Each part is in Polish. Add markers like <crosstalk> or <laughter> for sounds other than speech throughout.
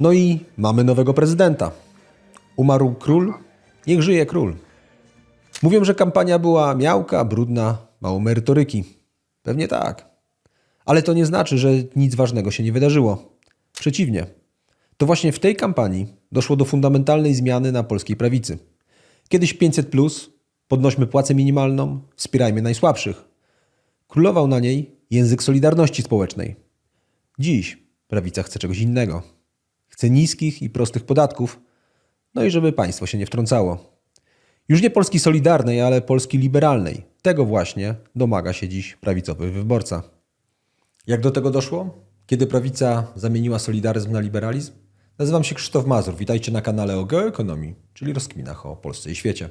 No i mamy nowego prezydenta. Umarł król? Niech żyje król. Mówią, że kampania była miałka, brudna, mało merytoryki. Pewnie tak. Ale to nie znaczy, że nic ważnego się nie wydarzyło. Przeciwnie. To właśnie w tej kampanii doszło do fundamentalnej zmiany na polskiej prawicy. Kiedyś 500, podnośmy płacę minimalną, wspierajmy najsłabszych. Królował na niej język solidarności społecznej. Dziś prawica chce czegoś innego. Chce niskich i prostych podatków, no i żeby państwo się nie wtrącało. Już nie Polski solidarnej, ale Polski liberalnej. Tego właśnie domaga się dziś prawicowy wyborca. Jak do tego doszło? Kiedy prawica zamieniła solidaryzm na liberalizm? Nazywam się Krzysztof Mazur. Witajcie na kanale o geoekonomii, czyli rozkminach o Polsce i świecie.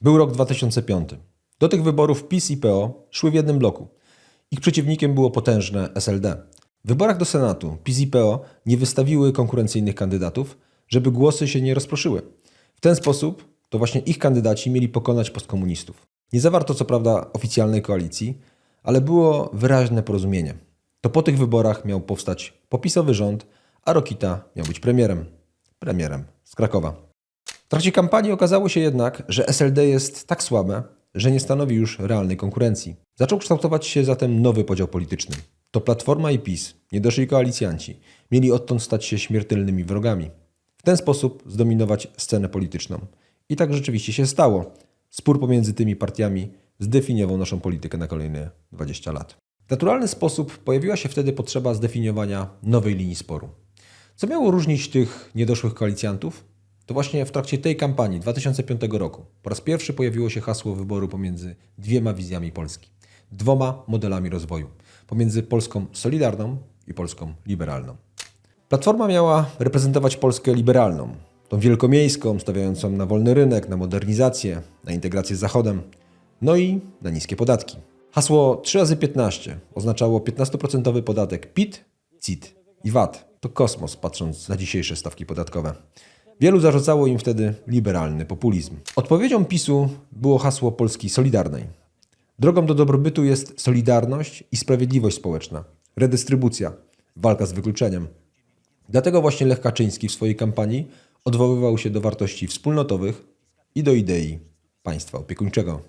Był rok 2005. Do tych wyborów PiS i PO szły w jednym bloku. Ich przeciwnikiem było potężne SLD. W wyborach do Senatu PiS i PO nie wystawiły konkurencyjnych kandydatów, żeby głosy się nie rozproszyły. W ten sposób to właśnie ich kandydaci mieli pokonać postkomunistów. Nie zawarto co prawda oficjalnej koalicji, ale było wyraźne porozumienie. To po tych wyborach miał powstać popisowy rząd, a Rokita miał być premierem. Premierem z Krakowa. W trakcie kampanii okazało się jednak, że SLD jest tak słabe, że nie stanowi już realnej konkurencji. Zaczął kształtować się zatem nowy podział polityczny. To Platforma i PiS, niedoszli koalicjanci, mieli odtąd stać się śmiertelnymi wrogami. W ten sposób zdominować scenę polityczną. I tak rzeczywiście się stało. Spór pomiędzy tymi partiami zdefiniował naszą politykę na kolejne 20 lat. W naturalny sposób pojawiła się wtedy potrzeba zdefiniowania nowej linii sporu. Co miało różnić tych niedoszłych koalicjantów? To właśnie w trakcie tej kampanii 2005 roku po raz pierwszy pojawiło się hasło wyboru pomiędzy dwiema wizjami Polski, dwoma modelami rozwoju, pomiędzy Polską solidarną i Polską liberalną. Platforma miała reprezentować Polskę liberalną, tą wielkomiejską, stawiającą na wolny rynek, na modernizację, na integrację z Zachodem, no i na niskie podatki. Hasło 3 razy 15 oznaczało 15% podatek PIT, CIT i VAT. To kosmos, patrząc na dzisiejsze stawki podatkowe. Wielu zarzucało im wtedy liberalny populizm. Odpowiedzią PiSu było hasło Polski Solidarnej. Drogą do dobrobytu jest solidarność i sprawiedliwość społeczna, redystrybucja, walka z wykluczeniem. Dlatego właśnie Lech Kaczyński w swojej kampanii odwoływał się do wartości wspólnotowych i do idei państwa opiekuńczego.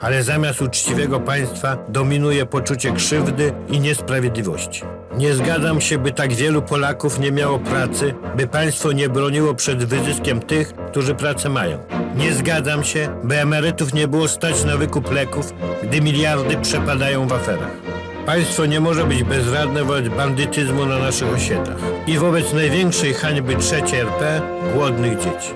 Ale zamiast uczciwego państwa dominuje poczucie krzywdy i niesprawiedliwości. Nie zgadzam się, by tak wielu Polaków nie miało pracy, by państwo nie broniło przed wyzyskiem tych, którzy pracę mają. Nie zgadzam się, by emerytów nie było stać na wykup leków, gdy miliardy przepadają w aferach. Państwo nie może być bezradne wobec bandytyzmu na naszych osiedlach i wobec największej hańby trzeciej RP głodnych dzieci.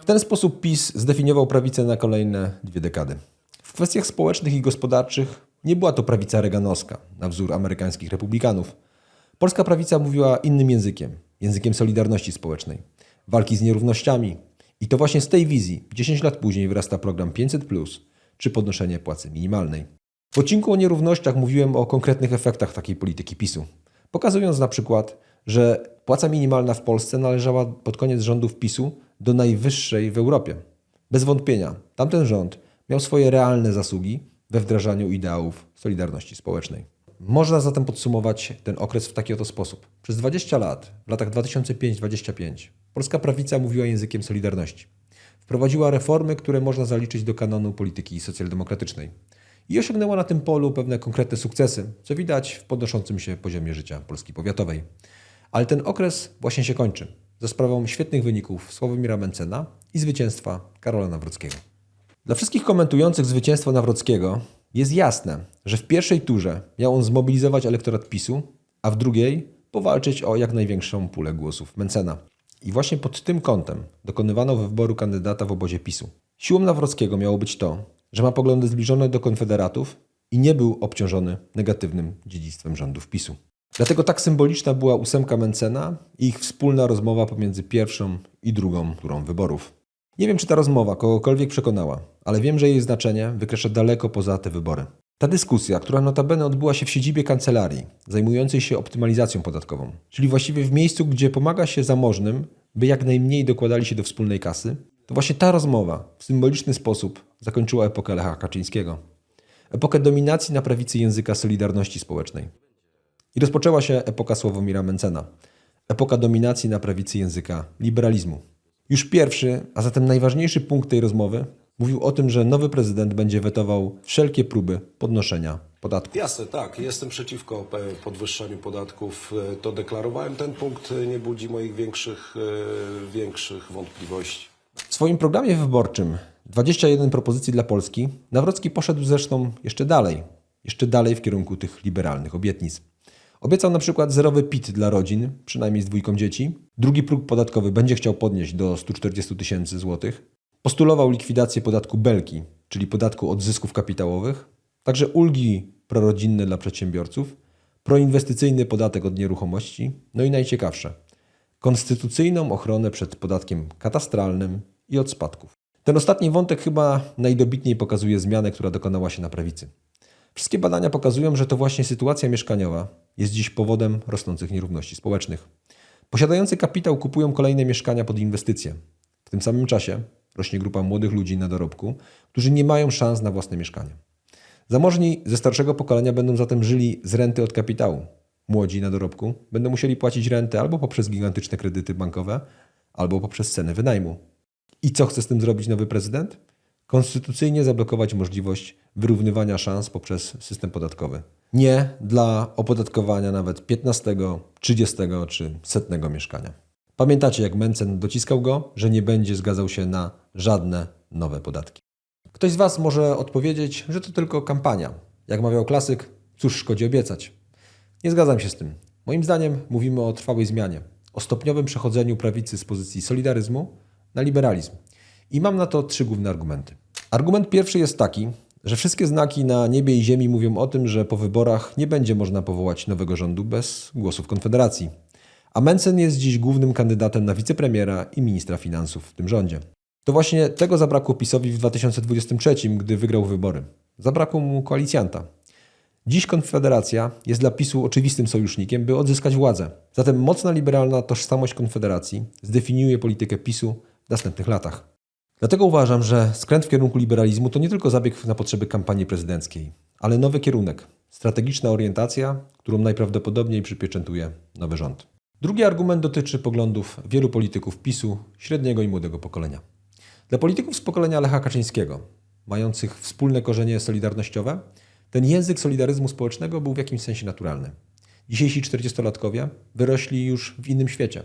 W ten sposób PiS zdefiniował prawicę na kolejne dwie dekady. W kwestiach społecznych i gospodarczych nie była to prawica reganowska, na wzór amerykańskich republikanów. Polska prawica mówiła innym językiem, językiem solidarności społecznej, walki z nierównościami. I to właśnie z tej wizji 10 lat później wyrasta program 500, czy podnoszenie płacy minimalnej. W odcinku o nierównościach mówiłem o konkretnych efektach takiej polityki PiSu, pokazując na przykład, że płaca minimalna w Polsce należała pod koniec rządów PiSu do najwyższej w Europie. Bez wątpienia, tamten rząd miał swoje realne zasługi we wdrażaniu ideałów solidarności społecznej. Można zatem podsumować ten okres w taki oto sposób. Przez 20 lat, w latach 2005-2025, polska prawica mówiła językiem solidarności. Wprowadziła reformy, które można zaliczyć do kanonu polityki socjaldemokratycznej. I osiągnęła na tym polu pewne konkretne sukcesy, co widać w podnoszącym się poziomie życia Polski powiatowej. Ale ten okres właśnie się kończy, za sprawą świetnych wyników Sławomira Mencena i zwycięstwa Karola Nawrockiego. Dla wszystkich komentujących zwycięstwo Nawrockiego jest jasne, że w pierwszej turze miał on zmobilizować elektorat PiSu, a w drugiej powalczyć o jak największą pulę głosów Mencena. I właśnie pod tym kątem dokonywano wyboru kandydata w obozie PiSu. Siłą Nawrockiego miało być to, że ma poglądy zbliżone do konfederatów i nie był obciążony negatywnym dziedzictwem rządów PiSu. Dlatego tak symboliczna była ósemka Mencena i ich wspólna rozmowa pomiędzy pierwszą i drugą turą wyborów. Nie wiem, czy ta rozmowa kogokolwiek przekonała, ale wiem, że jej znaczenie wykracza daleko poza te wybory. Ta dyskusja, która notabene odbyła się w siedzibie kancelarii zajmującej się optymalizacją podatkową, czyli właściwie w miejscu, gdzie pomaga się zamożnym, by jak najmniej dokładali się do wspólnej kasy, To właśnie ta rozmowa w symboliczny sposób zakończyła epokę Lecha Kaczyńskiego. Epokę dominacji na prawicy języka Solidarności Społecznej. I rozpoczęła się epoka Sławomira Mencena. Epoka dominacji na prawicy języka liberalizmu. Już pierwszy, a zatem najważniejszy punkt tej rozmowy mówił o tym, że nowy prezydent będzie wetował wszelkie próby podnoszenia podatków. Jasne, tak. Jestem przeciwko pe- podwyższaniu podatków. E, To deklarowałem. Ten punkt e, nie budzi moich większych, e, większych wątpliwości. W swoim programie wyborczym 21 propozycji dla Polski Nawrocki poszedł zresztą jeszcze dalej, jeszcze dalej w kierunku tych liberalnych obietnic. Obiecał na przykład zerowy PIT dla rodzin, przynajmniej z dwójką dzieci. Drugi próg podatkowy będzie chciał podnieść do 140 tysięcy złotych. Postulował likwidację podatku Belki, czyli podatku od zysków kapitałowych. Także ulgi prorodzinne dla przedsiębiorców, proinwestycyjny podatek od nieruchomości, no i najciekawsze konstytucyjną ochronę przed podatkiem katastralnym i od spadków. Ten ostatni wątek chyba najdobitniej pokazuje zmianę, która dokonała się na prawicy. Wszystkie badania pokazują, że to właśnie sytuacja mieszkaniowa jest dziś powodem rosnących nierówności społecznych. Posiadający kapitał kupują kolejne mieszkania pod inwestycje. W tym samym czasie rośnie grupa młodych ludzi na dorobku, którzy nie mają szans na własne mieszkanie. Zamożni ze starszego pokolenia będą zatem żyli z renty od kapitału. Młodzi na dorobku będą musieli płacić rentę albo poprzez gigantyczne kredyty bankowe, albo poprzez ceny wynajmu. I co chce z tym zrobić nowy prezydent? Konstytucyjnie zablokować możliwość wyrównywania szans poprzez system podatkowy. Nie dla opodatkowania nawet 15, 30 czy setnego mieszkania. Pamiętacie, jak Mencen dociskał go, że nie będzie zgadzał się na żadne nowe podatki. Ktoś z Was może odpowiedzieć, że to tylko kampania. Jak mawiał klasyk, cóż szkodzi obiecać. Nie zgadzam się z tym. Moim zdaniem mówimy o trwałej zmianie, o stopniowym przechodzeniu prawicy z pozycji solidaryzmu na liberalizm. I mam na to trzy główne argumenty. Argument pierwszy jest taki, że wszystkie znaki na niebie i ziemi mówią o tym, że po wyborach nie będzie można powołać nowego rządu bez głosów Konfederacji. A Mencen jest dziś głównym kandydatem na wicepremiera i ministra finansów w tym rządzie. To właśnie tego zabrakło PiSowi w 2023, gdy wygrał wybory. Zabrakło mu koalicjanta. Dziś Konfederacja jest dla PiSu oczywistym sojusznikiem, by odzyskać władzę. Zatem mocna liberalna tożsamość Konfederacji zdefiniuje politykę PiSu w następnych latach. Dlatego uważam, że skręt w kierunku liberalizmu to nie tylko zabieg na potrzeby kampanii prezydenckiej, ale nowy kierunek, strategiczna orientacja, którą najprawdopodobniej przypieczętuje nowy rząd. Drugi argument dotyczy poglądów wielu polityków PiSu, średniego i młodego pokolenia. Dla polityków z pokolenia Lecha Kaczyńskiego, mających wspólne korzenie solidarnościowe, ten język solidaryzmu społecznego był w jakimś sensie naturalny. Dzisiejsi 40-latkowie wyrośli już w innym świecie.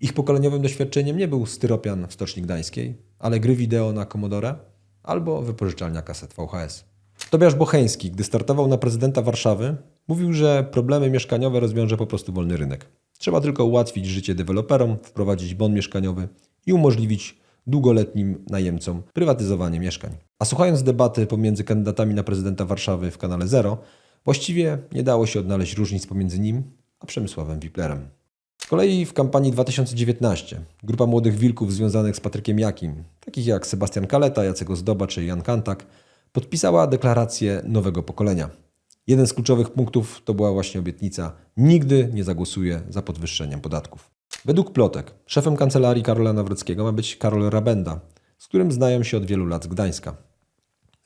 Ich pokoleniowym doświadczeniem nie był styropian w Stoczni Gdańskiej, ale gry wideo na Commodore albo wypożyczalnia kaset VHS. Tobiasz Bocheński, gdy startował na prezydenta Warszawy, mówił, że problemy mieszkaniowe rozwiąże po prostu wolny rynek. Trzeba tylko ułatwić życie deweloperom, wprowadzić bon mieszkaniowy i umożliwić długoletnim najemcom prywatyzowanie mieszkań. A słuchając debaty pomiędzy kandydatami na prezydenta Warszawy w kanale Zero, właściwie nie dało się odnaleźć różnic pomiędzy nim a Przemysławem Wiplerem. Z kolei w kampanii 2019 grupa młodych wilków związanych z Patrykiem Jakim, takich jak Sebastian Kaleta, Jacek Ozdoba czy Jan Kantak, podpisała deklarację nowego pokolenia. Jeden z kluczowych punktów to była właśnie obietnica nigdy nie zagłosuje za podwyższeniem podatków. Według plotek szefem kancelarii Karola Nawrockiego ma być Karol Rabenda, z którym znają się od wielu lat z Gdańska.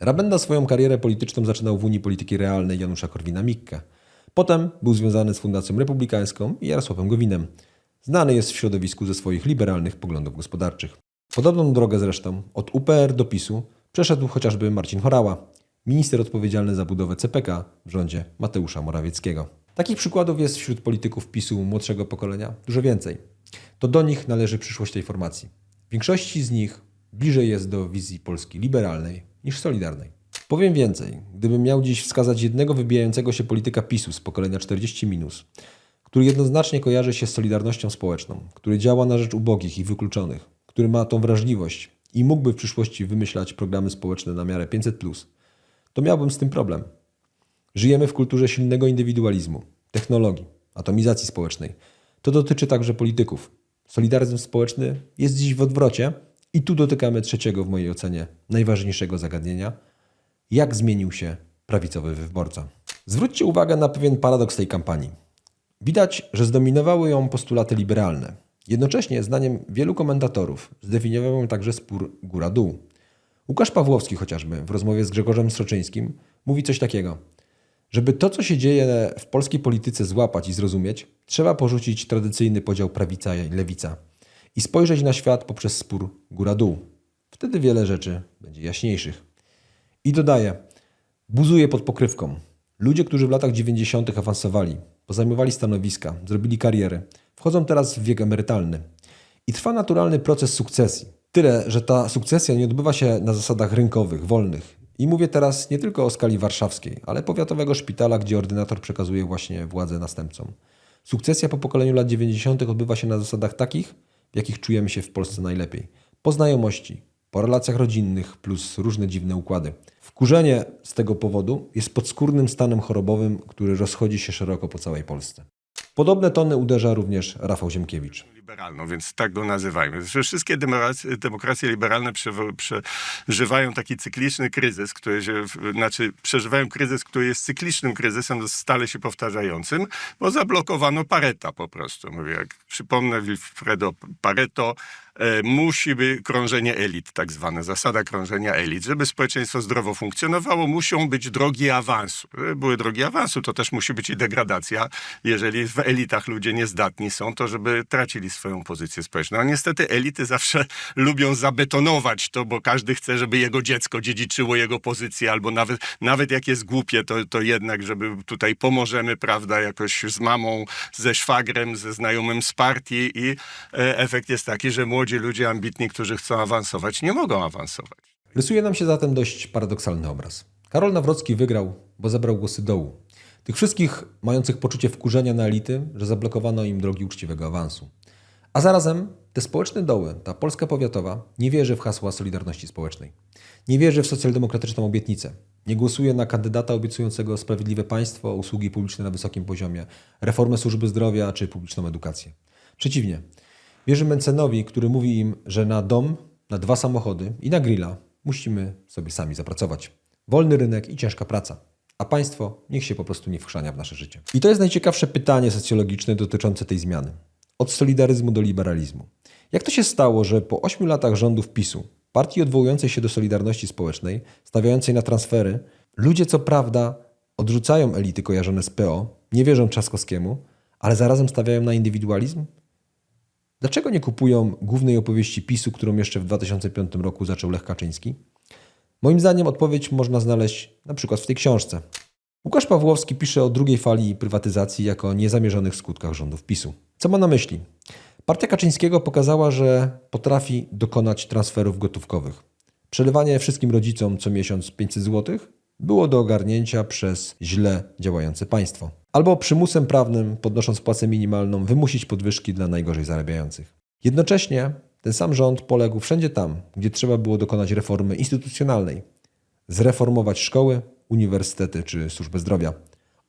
Rabenda swoją karierę polityczną zaczynał w Unii Polityki Realnej Janusza Korwina-Mikke. Potem był związany z Fundacją Republikańską i Jarosławem Gowinem. Znany jest w środowisku ze swoich liberalnych poglądów gospodarczych. Podobną drogę zresztą od UPR do PiSu przeszedł chociażby Marcin Horała, minister odpowiedzialny za budowę CPK w rządzie Mateusza Morawieckiego. Takich przykładów jest wśród polityków PiSu młodszego pokolenia dużo więcej. To do nich należy przyszłość tej formacji. W większości z nich bliżej jest do wizji Polski liberalnej niż solidarnej. Powiem więcej, gdybym miał dziś wskazać jednego wybijającego się polityka PiSu z pokolenia 40 minus, który jednoznacznie kojarzy się z solidarnością społeczną, który działa na rzecz ubogich i wykluczonych, który ma tą wrażliwość i mógłby w przyszłości wymyślać programy społeczne na miarę 500+, to miałbym z tym problem. Żyjemy w kulturze silnego indywidualizmu, technologii, atomizacji społecznej. To dotyczy także polityków. Solidaryzm społeczny jest dziś w odwrocie i tu dotykamy trzeciego w mojej ocenie najważniejszego zagadnienia – jak zmienił się prawicowy wyborca. Zwróćcie uwagę na pewien paradoks tej kampanii. Widać, że zdominowały ją postulaty liberalne. Jednocześnie, zdaniem wielu komentatorów, zdefiniował także spór góra-dół. Łukasz Pawłowski chociażby w rozmowie z Grzegorzem Sroczyńskim mówi coś takiego. Żeby to, co się dzieje w polskiej polityce złapać i zrozumieć, trzeba porzucić tradycyjny podział prawica i lewica i spojrzeć na świat poprzez spór góra-dół. Wtedy wiele rzeczy będzie jaśniejszych. I dodaje, buzuje pod pokrywką. Ludzie, którzy w latach 90. awansowali, pozajmowali stanowiska, zrobili karierę, wchodzą teraz w wiek emerytalny. I trwa naturalny proces sukcesji. Tyle, że ta sukcesja nie odbywa się na zasadach rynkowych, wolnych. I mówię teraz nie tylko o skali warszawskiej, ale powiatowego szpitala, gdzie ordynator przekazuje właśnie władzę następcom. Sukcesja po pokoleniu lat 90. odbywa się na zasadach takich, w jakich czujemy się w Polsce najlepiej. Po znajomości, po relacjach rodzinnych plus różne dziwne układy. Wkurzenie z tego powodu jest podskórnym stanem chorobowym, który rozchodzi się szeroko po całej Polsce. Podobne tony uderza również Rafał Ziemkiewicz. liberalną, więc tak go nazywajmy. Wszystkie demokracje, demokracje liberalne przeżywają taki cykliczny kryzys, który się, znaczy przeżywają kryzys, który jest cyklicznym kryzysem, stale się powtarzającym, bo zablokowano Pareta po prostu. Mówię, jak przypomnę Wilfredo Pareto, musi być krążenie elit, tak zwane, zasada krążenia elit. Żeby społeczeństwo zdrowo funkcjonowało, muszą być drogi awansu. Żeby były drogi awansu, to też musi być i degradacja. Jeżeli w elitach ludzie niezdatni są, to żeby tracili swoją pozycję społeczną. A niestety elity zawsze <laughs> lubią zabetonować to, bo każdy chce, żeby jego dziecko dziedziczyło jego pozycję, albo nawet, nawet jak jest głupie, to, to jednak, żeby tutaj pomożemy, prawda, jakoś z mamą, ze szwagrem, ze znajomym z partii i e, efekt jest taki, że młodzi ludzie ambitni, którzy chcą awansować, nie mogą awansować. Rysuje nam się zatem dość paradoksalny obraz. Karol Nawrocki wygrał, bo zabrał głosy dołu. Tych wszystkich mających poczucie wkurzenia na elity, że zablokowano im drogi uczciwego awansu. A zarazem te społeczne doły, ta Polska powiatowa, nie wierzy w hasła Solidarności Społecznej. Nie wierzy w socjaldemokratyczną obietnicę. Nie głosuje na kandydata obiecującego sprawiedliwe państwo, usługi publiczne na wysokim poziomie, reformę służby zdrowia czy publiczną edukację. Przeciwnie, wierzy Mencenowi, który mówi im, że na dom, na dwa samochody i na grilla musimy sobie sami zapracować. Wolny rynek i ciężka praca. A państwo niech się po prostu nie wchrzania w nasze życie. I to jest najciekawsze pytanie socjologiczne dotyczące tej zmiany. Od solidaryzmu do liberalizmu. Jak to się stało, że po ośmiu latach rządów PiSu, partii odwołującej się do Solidarności Społecznej, stawiającej na transfery, ludzie co prawda odrzucają elity kojarzone z PO, nie wierzą Trzaskowskiemu, ale zarazem stawiają na indywidualizm? Dlaczego nie kupują głównej opowieści PiSu, którą jeszcze w 2005 roku zaczął Lech Kaczyński? Moim zdaniem odpowiedź można znaleźć na przykład w tej książce. Łukasz Pawłowski pisze o drugiej fali prywatyzacji jako niezamierzonych skutkach rządów PiSu. Co ma na myśli? Partia Kaczyńskiego pokazała, że potrafi dokonać transferów gotówkowych. Przelewanie wszystkim rodzicom co miesiąc 500 zł było do ogarnięcia przez źle działające państwo. Albo przymusem prawnym, podnosząc płacę minimalną, wymusić podwyżki dla najgorzej zarabiających. Jednocześnie ten sam rząd poległ wszędzie tam, gdzie trzeba było dokonać reformy instytucjonalnej, zreformować szkoły, uniwersytety czy służbę zdrowia.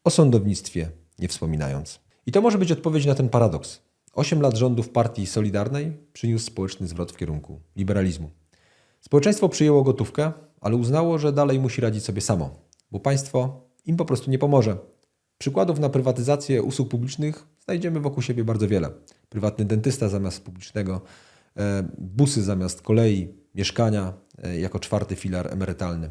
O sądownictwie nie wspominając. I to może być odpowiedź na ten paradoks. Osiem lat rządów partii Solidarnej przyniósł społeczny zwrot w kierunku liberalizmu. Społeczeństwo przyjęło gotówkę, ale uznało, że dalej musi radzić sobie samo, bo państwo im po prostu nie pomoże. Przykładów na prywatyzację usług publicznych znajdziemy wokół siebie bardzo wiele. Prywatny dentysta zamiast publicznego, e, busy zamiast kolei, mieszkania e, jako czwarty filar emerytalny.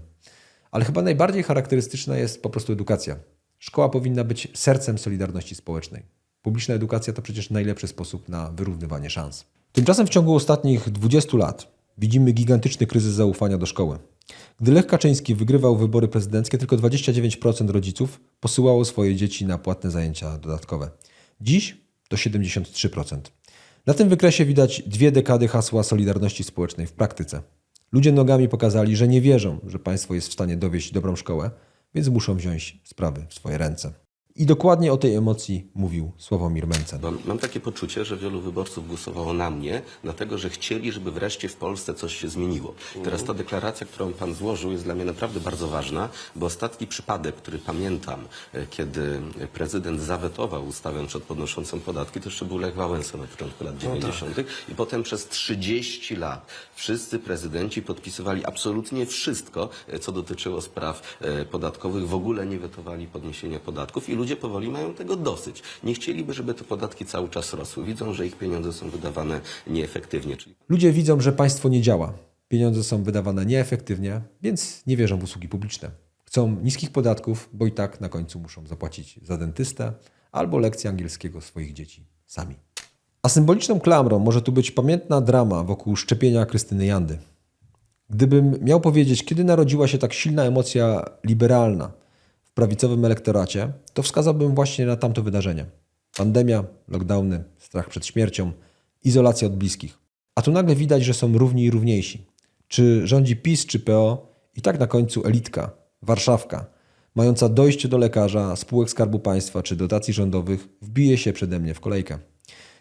Ale chyba najbardziej charakterystyczna jest po prostu edukacja. Szkoła powinna być sercem solidarności społecznej. Publiczna edukacja to przecież najlepszy sposób na wyrównywanie szans. Tymczasem w ciągu ostatnich 20 lat widzimy gigantyczny kryzys zaufania do szkoły. Gdy Lech Kaczyński wygrywał wybory prezydenckie, tylko 29% rodziców posyłało swoje dzieci na płatne zajęcia dodatkowe. Dziś to 73%. Na tym wykresie widać dwie dekady hasła Solidarności Społecznej w praktyce. Ludzie nogami pokazali, że nie wierzą, że państwo jest w stanie dowieść dobrą szkołę, więc muszą wziąć sprawy w swoje ręce. I dokładnie o tej emocji mówił Sławomir Mencen. Mam, mam takie poczucie, że wielu wyborców głosowało na mnie, dlatego że chcieli, żeby wreszcie w Polsce coś się zmieniło. Teraz ta deklaracja, którą Pan złożył, jest dla mnie naprawdę bardzo ważna, bo ostatni przypadek, który pamiętam, e, kiedy prezydent zawetował ustawę przed podnoszącą podatki, to jeszcze był Lech Wałęsa na początku lat 90. I potem przez 30 lat wszyscy prezydenci podpisywali absolutnie wszystko, e, co dotyczyło spraw e, podatkowych. W ogóle nie wetowali podniesienia podatków i ludzie powoli mają tego dosyć. Nie chcieliby, żeby te podatki cały czas rosły. Widzą, że ich pieniądze są wydawane nieefektywnie. Ludzie widzą, że państwo nie działa. Pieniądze są wydawane nieefektywnie, więc nie wierzą w usługi publiczne. Chcą niskich podatków, bo i tak na końcu muszą zapłacić za dentystę albo lekcję angielskiego swoich dzieci sami. A symboliczną klamrą może tu być pamiętna drama wokół szczepienia Krystyny Jandy. Gdybym miał powiedzieć, kiedy narodziła się tak silna emocja liberalna prawicowym elektoracie, to wskazałbym właśnie na tamto wydarzenie. Pandemia, lockdowny, strach przed śmiercią, izolacja od bliskich. A tu nagle widać, że są równi i równiejsi. Czy rządzi PiS czy PO, i tak na końcu elitka, Warszawka, mająca dojście do lekarza, spółek Skarbu Państwa czy dotacji rządowych, wbije się przede mnie w kolejkę.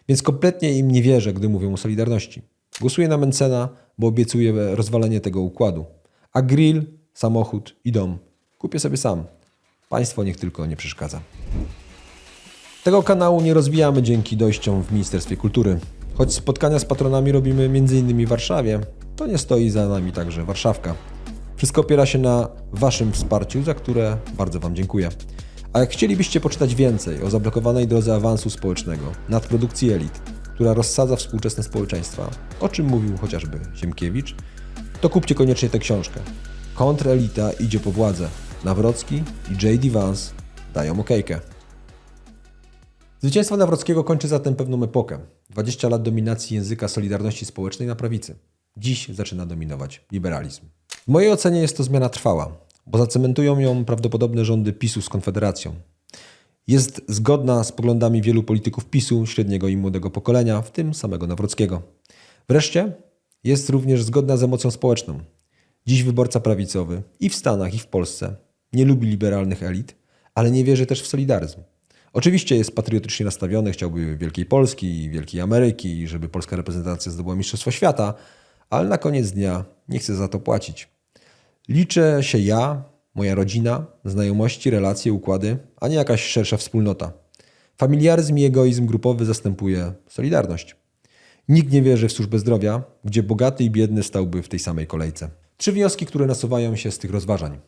Więc kompletnie im nie wierzę, gdy mówią o Solidarności. Głosuję na Mencena, bo obiecuje rozwalenie tego układu. A grill, samochód i dom kupię sobie sam. Państwo niech tylko nie przeszkadza. Tego kanału nie rozwijamy dzięki dojściom w Ministerstwie Kultury. Choć spotkania z patronami robimy m.in. w Warszawie, to nie stoi za nami także Warszawka. Wszystko opiera się na Waszym wsparciu, za które bardzo Wam dziękuję. A jak chcielibyście poczytać więcej o zablokowanej drodze awansu społecznego, nadprodukcji elit, która rozsadza współczesne społeczeństwa, o czym mówił chociażby Siemkiewicz, to kupcie koniecznie tę książkę. Kontrelita idzie po władzę. Nawrocki i J.D. Vance dają okejkę. Zwycięstwo Nawrockiego kończy zatem pewną epokę. 20 lat dominacji języka Solidarności Społecznej na prawicy. Dziś zaczyna dominować liberalizm. W mojej ocenie jest to zmiana trwała, bo zacementują ją prawdopodobne rządy PiSu z Konfederacją. Jest zgodna z poglądami wielu polityków PiSu, średniego i młodego pokolenia, w tym samego Nawrockiego. Wreszcie jest również zgodna z emocją społeczną. Dziś wyborca prawicowy i w Stanach, i w Polsce nie lubi liberalnych elit, ale nie wierzy też w solidaryzm. Oczywiście jest patriotycznie nastawiony, chciałby Wielkiej Polski i Wielkiej Ameryki, żeby polska reprezentacja zdobyła Mistrzostwo Świata, ale na koniec dnia nie chce za to płacić. Liczę się ja, moja rodzina, znajomości, relacje, układy, a nie jakaś szersza wspólnota. Familiaryzm i egoizm grupowy zastępuje solidarność. Nikt nie wierzy w służbę zdrowia, gdzie bogaty i biedny stałby w tej samej kolejce. Trzy wnioski, które nasuwają się z tych rozważań.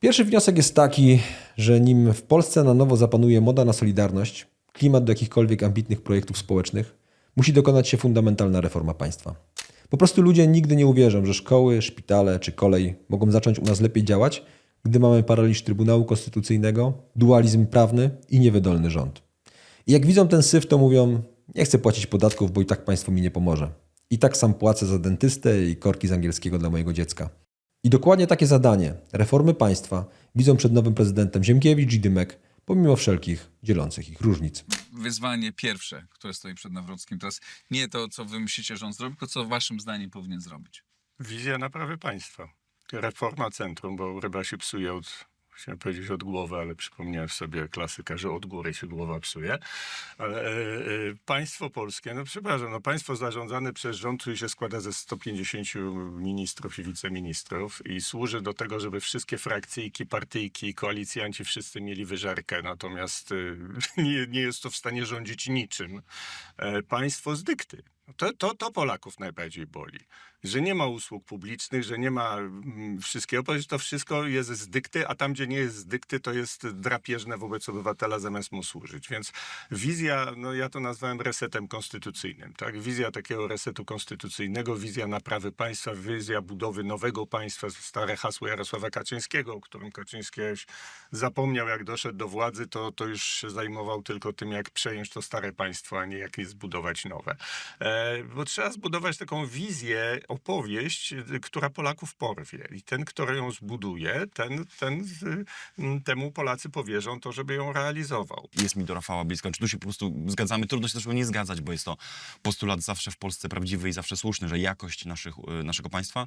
Pierwszy wniosek jest taki, że nim w Polsce na nowo zapanuje moda na solidarność, klimat do jakichkolwiek ambitnych projektów społecznych, musi dokonać się fundamentalna reforma państwa. Po prostu ludzie nigdy nie uwierzą, że szkoły, szpitale czy kolej mogą zacząć u nas lepiej działać, gdy mamy paraliż Trybunału Konstytucyjnego, dualizm prawny i niewydolny rząd. I jak widzą ten syf, to mówią: Nie chcę płacić podatków, bo i tak państwo mi nie pomoże. I tak sam płacę za dentystę i korki z angielskiego dla mojego dziecka. I dokładnie takie zadanie reformy państwa widzą przed nowym prezydentem Ziemkiewicz i Dymek, pomimo wszelkich dzielących ich różnic. wyzwanie pierwsze, które stoi przed Nawrockim teraz, nie to, co wy myślicie, że on zrobi, tylko co waszym zdaniem powinien zrobić. Wizja naprawy państwa. Reforma centrum, bo ryba się psuje od, chciałem powiedzieć od głowy, ale przypomniałem sobie klasyka, że od góry się głowa psuje. Ale e, e, państwo polskie, no przepraszam, no państwo zarządzane przez rząd, się składa ze 150 ministrów i wiceministrów i służy do tego, żeby wszystkie frakcyjki, partyjki, koalicjanci wszyscy mieli wyżerkę, natomiast e, <laughs> nie, nie jest to w stanie rządzić niczym. E, państwo z dykty. To, to, to Polaków najbardziej boli. Że nie ma usług publicznych, że nie ma mm, wszystkiego, to wszystko jest z dykty, a tam, gdzie nie jest z dykty, to jest drapieżne wobec obywatela, zamiast mu służyć. Więc wizja, no ja to nazwałem resetem konstytucyjnym. Tak? Wizja takiego resetu konstytucyjnego, wizja naprawy państwa, wizja budowy nowego państwa, stare hasło Jarosława Kaczyńskiego, o którym Kaczyński zapomniał, jak doszedł do władzy, to, to już się zajmował tylko tym, jak przejąć to stare państwo, a nie jak je zbudować nowe. E, bo trzeba zbudować taką wizję, opowieść, y, która Polaków porwie. I ten, kto ją zbuduje, ten, ten y, m, temu Polacy powierzą to, żeby ją realizował. jest mi do Rafała blisko. Czy tu się po prostu zgadzamy? Trudno się też nie zgadzać, bo jest to postulat zawsze w Polsce prawdziwy i zawsze słuszny, że jakość naszych, y, naszego państwa,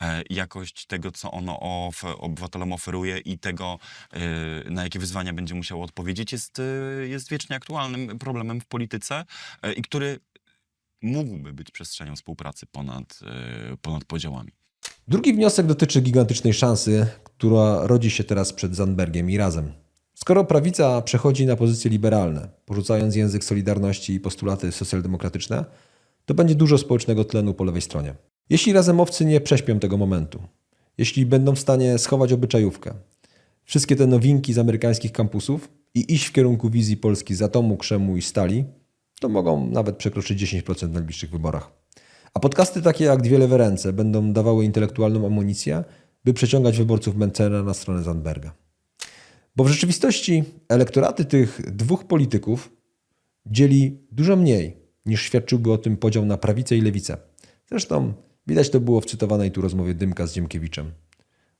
e, jakość tego, co ono of, obywatelom oferuje i tego, e, na jakie wyzwania będzie musiało odpowiedzieć, jest, e, jest wiecznie aktualnym problemem w polityce e, i który mógłby być przestrzenią współpracy ponad, e, ponad podziałami. Drugi wniosek dotyczy gigantycznej szansy, która rodzi się teraz przed Zandbergiem i razem. Skoro prawica przechodzi na pozycje liberalne, porzucając język solidarności i postulaty socjaldemokratyczne, to będzie dużo społecznego tlenu po lewej stronie. Jeśli razemowcy nie prześpią tego momentu, jeśli będą w stanie schować obyczajówkę, wszystkie te nowinki z amerykańskich kampusów i iść w kierunku wizji Polski z atomu, krzemu i stali, to mogą nawet przekroczyć 10% w najbliższych wyborach. A podcasty takie jak Dwie lewe ręce będą dawały intelektualną amunicję, by przeciągać wyborców Mencena na stronę Zandberga. Bo w rzeczywistości elektoraty tych dwóch polityków dzieli dużo mniej niż świadczyłby o tym podział na prawicę i lewicę. Zresztą widać to było w cytowanej tu rozmowie Dymka z Dziemkiewiczem.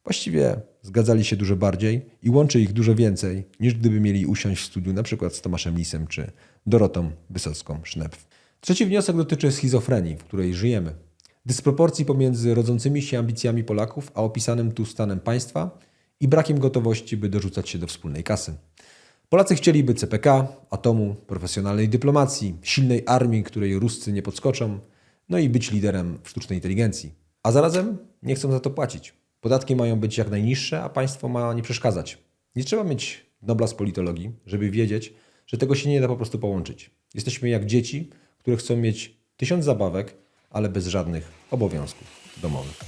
Właściwie zgadzali się dużo bardziej i łączy ich dużo więcej, niż gdyby mieli usiąść w studiu przykład z Tomaszem Lisem czy Dorotą Wysocką-Sznepf. Trzeci wniosek dotyczy schizofrenii, w której żyjemy. Dysproporcji pomiędzy rodzącymi się ambicjami Polaków, a opisanym tu stanem państwa i brakiem gotowości, by dorzucać się do wspólnej kasy. Polacy chcieliby CPK, atomu, profesjonalnej dyplomacji, silnej armii, której Ruscy nie podskoczą, no i być liderem w sztucznej inteligencji. A zarazem nie chcą za to płacić. Podatki mają być jak najniższe, a państwo ma nie przeszkadzać. Nie trzeba mieć Nobla z politologii, żeby wiedzieć, że tego się nie da po prostu połączyć. Jesteśmy jak dzieci, które chcą mieć tysiąc zabawek, ale bez żadnych obowiązków domowych.